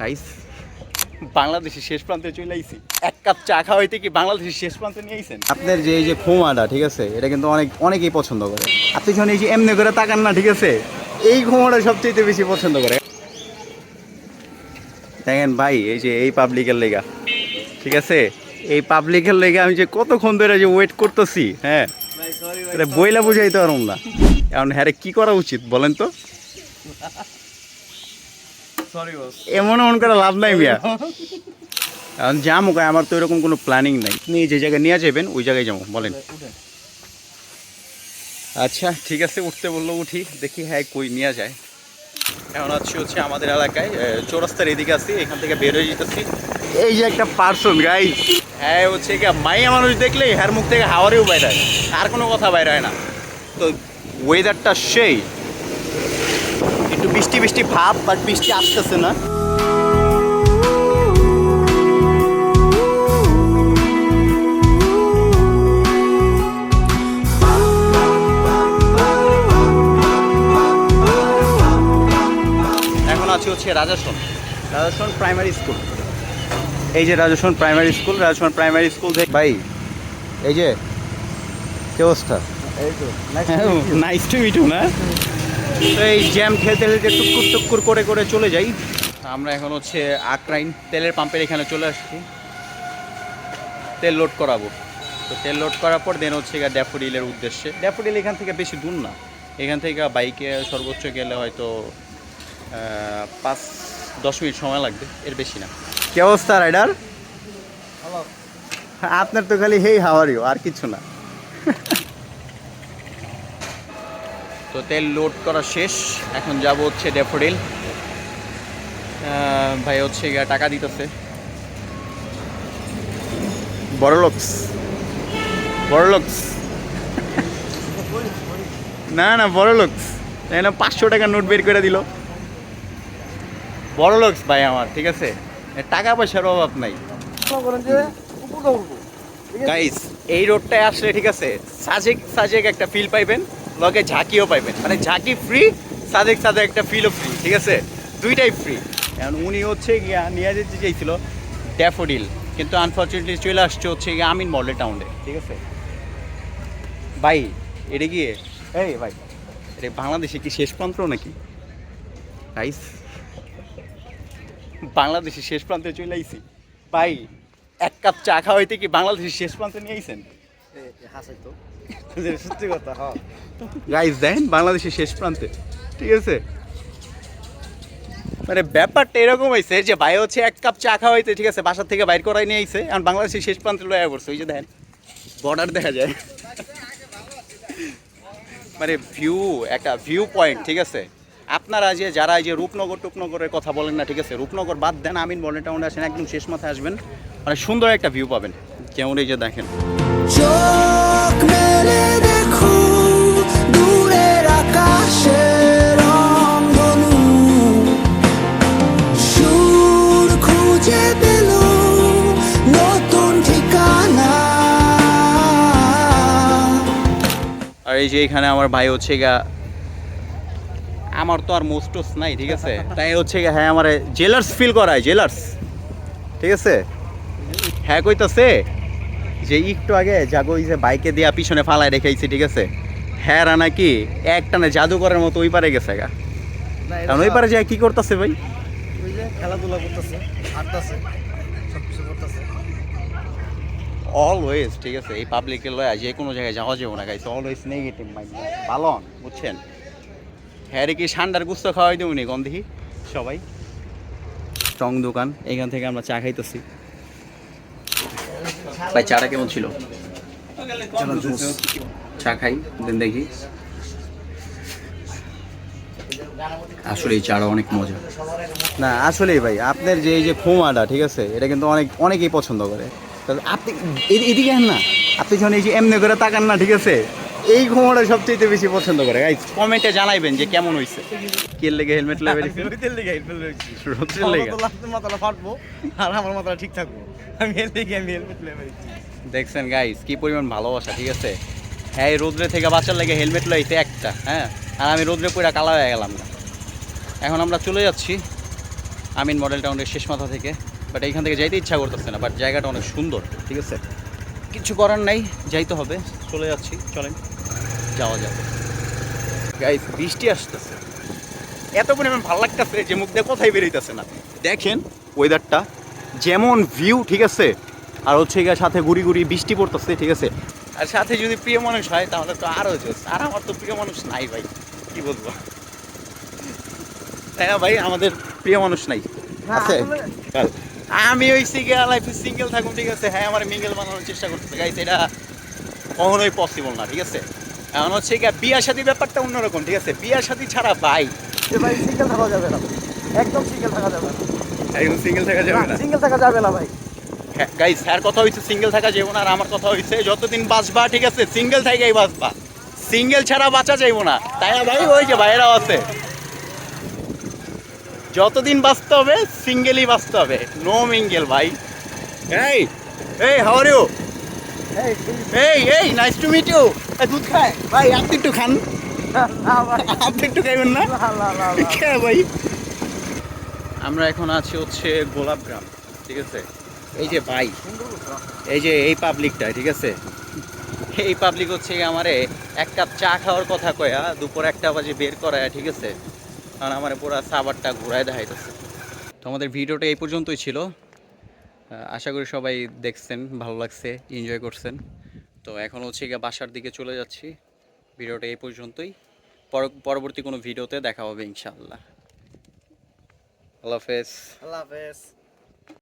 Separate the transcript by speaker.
Speaker 1: Guys বাংলাদেশের শেষ প্রান্তে চলে আইছি। এক কাপ চা খাওয়াইতে কি বাংলাদেশের শেষ প্রান্তে নিয়ে আইছেন? আপনার যে এই যে খোমাটা ঠিক আছে, এটা কিন্তু অনেক অনেকেই পছন্দ করে। আপনি যখন এই যে এমনি করে তাকান না, ঠিক আছে, এই খোমাটা সবচেয়ে বেশি পছন্দ করে। দেখেন ভাই, এই যে এই পাবলিকের লেগা, ঠিক আছে, এই পাবলিকের লেগে আমি যে কতক্ষণ ধরে যে ওয়েট করতেছি হ্যাঁ বইলা বুঝাইতে পারুম না। এখন হ্যাঁ কি করা উচিত বলেন তো? এমন এমন করে লাভ নাই মিয়া। এখন যাব কয় আমার তো এরকম কোনো প্ল্যানিং নাই। আপনি যে জায়গায় নিয়ে যাবেন ওই জায়গায় যাব বলেন। আচ্ছা ঠিক আছে উঠতে বলল উঠি দেখি হ্যাঁ কই নিয়ে যায়। এখন আছি হচ্ছে আমাদের এলাকায় চৌরাস্তার এদিকে আছি এখান থেকে বের হয়ে যেতেছি। এই যে একটা পার্সন গাই হ্যাঁ হচ্ছে কি মাইয়া মানুষ দেখলেই হ্যার মুখ থেকে হাওয়ারেও বাইরে আর কোনো কথা বাইরে হয় না। তো ওয়েদারটা সেই। বৃষ্টি বৃষ্টি ভাব বাট বৃষ্টি আসতেছে না। এখন আছি হচ্ছে রাজাসন। রাজাসন প্রাইমারি স্কুল এই যে Rajasan primary school Rajasan primary school থেকে ভাই এই যে কি অবস্থা?
Speaker 2: এই তো
Speaker 1: নাইস টু মিট না? তো এই জ্যাম খেলতে খেলতে টুকুর টুকুর করে করে চলে যাই। আমরা এখন হচ্ছে আক্রাইন তেলের পাম্পের এখানে চলে আসছি। তেল লোড করাবো। তো তেল লোড করার পর দেন হচ্ছে গিয়ে ড্যাফোডিলের উদ্দেশ্যে। ড্যাফোডিল এখান থেকে বেশি দূর না। এখান থেকে বাইকে সর্বোচ্চ গেলে হয়তো পাঁচ দশ মিনিট সময় লাগবে। এর বেশি না। কি অবস্থা রাইডার? আপনার তো খালি হেই হাওয়ারিও আর কিছু না। তো তেল লোড করা শেষ। এখন যাব হচ্ছে ড্যাফোডিল। ভাই হচ্ছে গিয়ে টাকা দিতেছে। বড়লোকস। বড়লোকস। না না, বড়লোকস। তাই না, পাঁচশো টাকা নোট বের করে দিল। বড়লোকস ভাই আমার, ঠিক আছে? টাকা পয়সার অভাব নাই? গাইস এই রোডটায় আসলে ঠিক আছে, সাজেক সাজেক একটা ফিল পাইবেন। লগে ঝাঁকিও পাইবেন। মানে ঝাঁকি ফ্রি সাজেক সাজেক একটা ফিলও ফ্রি ঠিক আছে? দুইটাই ফ্রি এখন উনি হচ্ছে গিয়া নিয়ে যেতে চাইছিল ড্যাফোডিল কিন্তু আনফর্চুনেটলি চলে আসছে হচ্ছে গিয়ে আমিন মডেল টাউনে ঠিক আছে? ভাই, এটা গিয়ে এই ভাই, এটা বাংলাদেশে কি শেষ প্রান্ত নাকি? গাইস বাংলাদেশের শেষ প্রান্তে চলে আইছি। ভাই, এক কাপ চা খাওয়াইতে কি বাংলাদেশের শেষ প্রান্তে নিয়ে আইছেন?
Speaker 2: হাসাই তো সত্যি কথা হ্যাঁ।
Speaker 1: গাইস দেন বাংলাদেশের শেষ প্রান্তে। ঠিক আছে? মানে ব্যাপারটা এরকম হয়েছে যে ভাই হচ্ছে এক কাপ চা খাওয়াইতে ঠিক আছে বাসার থেকে বাইর করাই নিয়ে আইছে আর বাংলাদেশের শেষ প্রান্তে লয়া পড়ছে ওই যে দেখেন বর্ডার দেখা যায়। মানে ভিউ একটা ভিউ পয়েন্ট ঠিক আছে? আপনারা যে যারা এই যে রূপনগর টুপনগরের কথা বলেন না ঠিক আছে রূপনগর বাদ দেন আমিন বলেন টাউনে আসেন একদম শেষ মাথায় আসবেন। মানে সুন্দর একটা ভিউ পাবেন। কেমন এই যে দেখেন। এই যে এখানে আমার ভাই হচ্ছে গা আমার তো আর মোস্টোস নাই, ঠিক আছে? তাই হচ্ছে গা হ্যাঁ আমার জেলার্স ফিল করায় জেলার্স ঠিক আছে? হ্যাঁ কইতাছে? যে একটু আগে ওই যে বাইকে দিয়া পিছনে ফালায় রেখেছি ঠিক আছে? হ্যাঁ নাকি একটানে জাদুঘরের মতো ওই পারে গেছে গা। কারণ ওই পারে যায় কি করতেছে ভাই?
Speaker 2: ওই যে খেলাধুলা করতেছে করতেছে।
Speaker 1: অলওয়েজ ঠিক আছে এই পাবলিকের লয়া যে কোনো জায়গায় যাওয়া যাব না গাইছে অলওয়েজ নেগেটিভ মাইন্ড ভালো বুঝছেন? হ্যাঁ কি ঠান্ডার গুস্ত খাওয়াই দেবো নি গন্ধি সবাই স্ট্রং দোকান এখান থেকে আমরা চা খাইতেছি। ভাই চাটা কেমন ছিল? চা খাই দেন দেখি। আসলে এই চাটা অনেক মজা। না আসলেই ভাই আপনার যে এই যে খোমাটা ঠিক আছে এটা কিন্তু অনেক অনেকেই পছন্দ করে। আপনি এদিকে না। আপনি যখন এই যে এমনি করে তাকান না ঠিক আছে? এই ঘুমোটা সবচেয়ে বেশি পছন্দ করে। গাইজ কমেন্টে জানাইবেন যে কেমন হইছে। কে লেগে হেলমেট লেগে
Speaker 2: রোদের লেগে হেলমেট রয়েছি
Speaker 1: রোদ্রের লেগে।
Speaker 2: মাথাটা ফাটবো আর আমার মাথাটা ঠিক থাকব। আমি এর লেগে আমি হেলমেট লেগে
Speaker 1: দেখছেন গাইজ কি পরিমাণ ভালোবাসা ঠিক আছে? হ্যাঁ এই রোদ্রে থেকে বাঁচার লাগে হেলমেট লাইতে একটা হ্যাঁ? আর আমি রোদ্রে পুরা কালা হয়ে গেলাম না। এখন আমরা চলে যাচ্ছি আমিন মডেল টাউনের শেষ মাথা থেকে। বাট এইখান থেকে যাইতে ইচ্ছা করতেছে না বাট জায়গাটা অনেক সুন্দর ঠিক আছে? কিছু করার নাই যাইতে হবে। চলে যাচ্ছি চলেন। যাওয়া যাবে। গাইস বৃষ্টি আসতেছে। এত পরিমাণ ভালো লাগতেছে যে মুখ দিয়ে কোথায় বেরোইতেছে না। দেখেন ওয়েদারটা যেমন ভিউ ঠিক আছে? আর হচ্ছে গিয়ে সাথে গুড়ি গুড়ি বৃষ্টি পড়তেছে ঠিক আছে? আর সাথে যদি প্রিয় মানুষ হয় তাহলে তো আরও জোস আর আমার তো প্রিয় মানুষ নাই ভাই কি বলব? তাই না ভাই আমাদের প্রিয় মানুষ নাই। আছে? আমি ওই সিঙ্গেল লাইফে সিঙ্গেল থাকুন ঠিক আছে? হ্যাঁ আমার মিঙ্গেল বানানোর চেষ্টা করতেছে। গাইস এটা কখনোই পসিবল না ঠিক আছে? এখন হচ্ছে গিয়ে বিয়া শাদী ব্যাপারটা অন্যরকম ঠিক আছে? বিয়া শাদী ছাড়া ভাই।
Speaker 2: ভাই সিঙ্গেল থাকা যাবে না। একদম সিঙ্গেল থাকা যাবে না।
Speaker 1: একদম সিঙ্গেল থাকা যাবে না?
Speaker 2: সিঙ্গেল থাকা যাবে না ভাই।
Speaker 1: গাইস হ্যার কথা হইছে সিঙ্গেল থাকা যাইব না আর আমার কথা হইছে যতদিন বাঁচবা ঠিক আছে? সিঙ্গেল থাকাই বাঁচবা। সিঙ্গেল ছাড়া বাঁচা যাইব না। তাই না ভাই? ওই যে ভাইয়েরাও আছে। যতদিন বাঁচতে হবে সিঙ্গেলই বাঁচতে হবে। নো মিঙ্গেল ভাই। এই! এই হাউ ইউ
Speaker 2: এই,
Speaker 1: এই নাইস টু মিট ইউ দুধ খায়? ভাই আপনি একটু খান। আপনি একটু খাইবেন না? ভাই? আমরা এখন আছি হচ্ছে গোলাপগ্রাম ঠিক আছে? এই যে ভাই এই যে এই পাবলিকটা ঠিক আছে? এই পাবলিক হচ্ছে আমারে এক কাপ চা খাওয়ার কথা কয়া দুপুর একটা বাজে বের করায় ঠিক আছে? কারণ আমার পুরো সাবারটা ঘুরায় দেখাইতেছে। তো আমাদের ভিডিওটা এই পর্যন্তই ছিল। আশা করি সবাই দেখছেন, ভালো লাগছে এনজয় করছেন। তো এখন হচ্ছে গিয়ে বাসার দিকে চলে যাচ্ছি। ভিডিওটা এই পর্যন্তই। পর- পরবর্তী কোনো ভিডিওতে দেখা হবে ইনশাআল্লাহ। আল্লাহ হাফেজ।
Speaker 2: আল্লাহ হাফেজ।